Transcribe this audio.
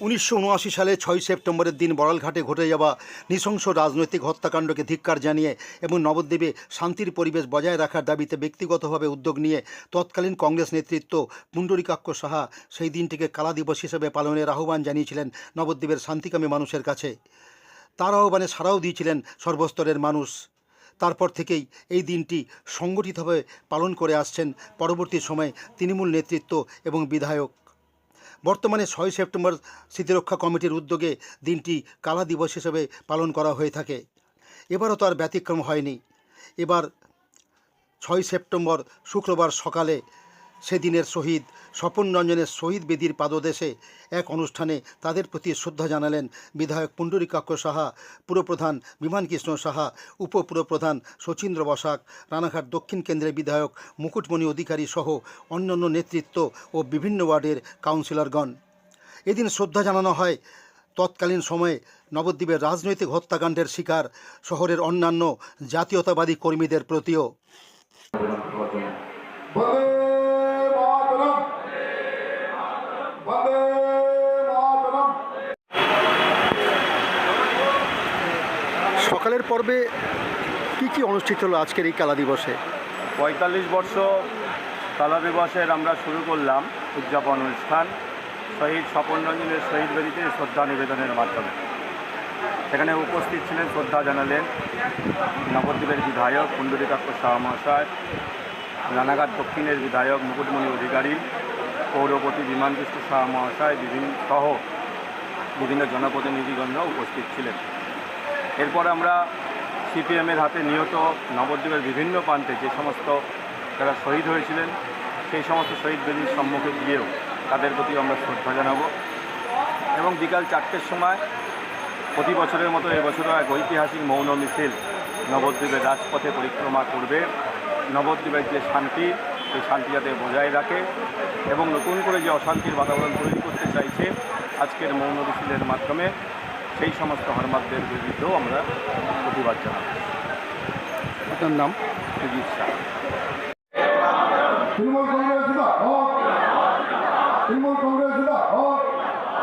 উনিশশো উনআশি সালে ছয় সেপ্টেম্বরের দিন বড়ালঘাটে ঘটে যাওয়া নৃশংস রাজনৈতিক হত্যাকাণ্ডকে ধিক্কার জানিয়ে এবং নবদ্বীপে শান্তির পরিবেশ বজায় রাখার দাবিতে ব্যক্তিগতভাবে উদ্যোগ নিয়ে তৎকালীন কংগ্রেস নেতৃত্ব পুণ্ডরিকাক্ষ সাহা সেই দিনটিকে কালা দিবস হিসেবে পালনের আহ্বান জানিয়েছিলেন নবদ্বীপের শান্তিকামী মানুষের কাছে। তার আহ্বানে সাড়াও দিয়েছিলেন সর্বস্তরের মানুষ। তারপর থেকেই এই দিনটি সংগঠিতভাবে পালন করে আসছেন। পরবর্তী সময়ে তৃণমূল নেতৃত্ব এবং বিধায়ক বর্তমানে ছয় সেপ্টেম্বর স্মৃতিরক্ষা কমিটির উদ্যোগে দিনটি কালা দিবস হিসেবে পালন করা হয়ে থাকে। এবারও তার ব্যতিক্রম হয়নি। এবার ছয় সেপ্টেম্বর শুক্রবার সকালে সেদিনের শহীদ, স্বপন রঞ্জনের শহীদ বেদির পাদদেশে এক অনুষ্ঠানে তাদের প্রতি শ্রদ্ধা জানালেন বিধায়ক পুণ্ডরিকাক্ষ সাহা, পুরপ্রধান বিমান কৃষ্ণ সাহা, উপপুরপ্রধান শচীন্দ্র বসাক, রানাঘাট দক্ষিণ কেন্দ্রের বিধায়ক মুকুটমণি অধিকারী সহ অন্যান্য নেতৃত্ব ও বিভিন্ন ওয়ার্ডের কাউন্সিলরগণ। এদিন শ্রদ্ধা জানানো হয় তৎকালীন সময়ে নবদ্বীপের রাজনৈতিক হত্যাকাণ্ডের শিকার, শহরের অন্যান্য জাতীয়তাবাদী কর্মীদের প্রতিও। সকালের পর্বে কি কি অনুষ্ঠিত হলো আজকের এই কালা দিবসে? পঁয়তাল্লিশ বর্ষ কালা দিবসের আমরা শুরু করলাম উদযাপন অনুষ্ঠান, শহীদ স্বপন রঞ্জনের শহীদ বেদিতে শ্রদ্ধা নিবেদনের মাধ্যমে। সেখানে উপস্থিত ছিলেন, শ্রদ্ধা জানালেন নবদ্বীপের বিধায়ক কুণ্ডলিকাক্ষ শাহ মহাশয়, রানাঘাট দক্ষিণের বিধায়ক মুকুটমণি অধিকারী, পৌরপতি বিমানকৃষ্ণ শাহ মহাশয়, বিভিন্ন সহ বিভিন্ন জনপ্রতিনিধিগণ উপস্থিত ছিলেন। এরপর আমরা সিপিএমের হাতে নিহত নবদ্বীপের বিভিন্ন প্রান্তে যে সমস্ত যারা শহীদ হয়েছিলেন, সেই সমস্ত শহীদ বেদির সম্মুখে গিয়েও তাদের প্রতি আমরা শ্রদ্ধা জানাব। এবং বিকাল চারটের সময় প্রতি বছরের মতো এবছরও এক ঐতিহাসিক মৌন মিছিল নবদ্বীপের রাজপথে পরিক্রমা করবে। নবদ্বীপের যে শান্তি, সেই শান্তি যাতে বজায় রাখে এবং নতুন করে যে অশান্তির বাতাবরণ তৈরি করতে চাইছে, আজকের মৌন মিছিলের মাধ্যমে সেই সমস্ত হারমারদের বিরুদ্ধেও আমরা প্রতিবাদ জানাব। আপনার নাম? সুজিত শাহ। তৃণমূল কংগ্রেস